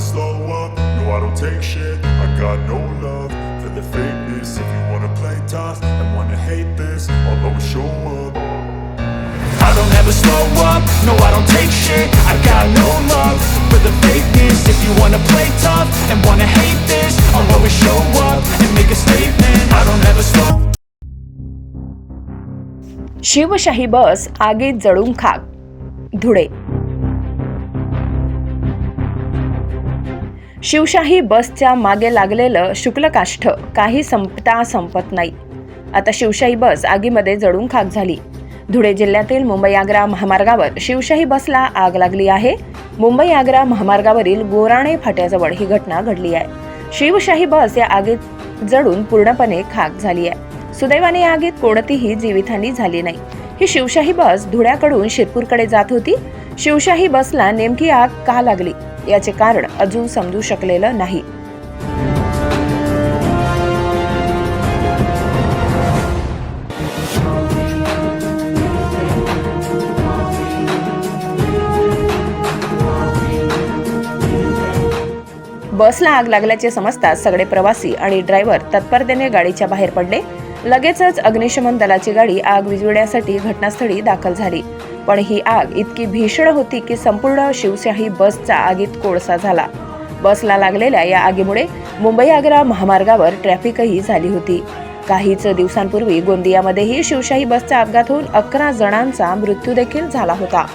slow up, no I don't take shit I got no love for the fakeness If you wanna play tough and wanna hate this I'll always show up I don't ever slow up, no I don't take shit I got no love for the fakeness If you wanna play tough and wanna hate this I'll always show up and make a statement I don't ever slow Shivshahi बस आगीत जळून खाक धुळे शिवशाही बसच्या मागे लागलेलं शुक्लकाष्ठ काही संपता संपत नाही. आता शिवशाही बस आगीमध्ये जळून खाक झाली. धुळे जिल्ह्यातील मुंबई आग्रा महामार्गावर शिवशाही बसला आग लागली आहे. मुंबई आग्रा महामार्गावरील गोराणे फाट्याजवळ ही घटना घडली आहे. शिवशाही बस या आगीत जळून पूर्णपणे खाक झाली आहे. सुदैवाने या आगीत कोणतीही जीवितहानी झाली नाही. ही शिवशाही बस धुळ्याकडून शिरपूरकडे जात होती. शिवशाही बसला नेमकी आग का लागली? याचे कारण अजून समजू शकलेलं नाही. बसला आग लागल्याचे समजताच सगळे प्रवासी आणि ड्रायव्हर तत्परतेने गाडीच्या बाहेर पडले. लगेचच अग्निशमन दलाची गाडी आग विझविण्यासाठी घटनास्थळी दाखल झाली. पण ही आग इतकी भीषण होती की संपूर्ण शिवशाही बसचा आगीत कोळसा झाला. बसला लागलेल्या या आगीमुळे मुंबई आग्रा महामार्गावर ट्रॅफिकही झाली होती. काहीच दिवसांपूर्वी गोंदियामध्येही शिवशाही बसचा अपघात होऊन अकरा जणांचा मृत्यू देखील झाला होता.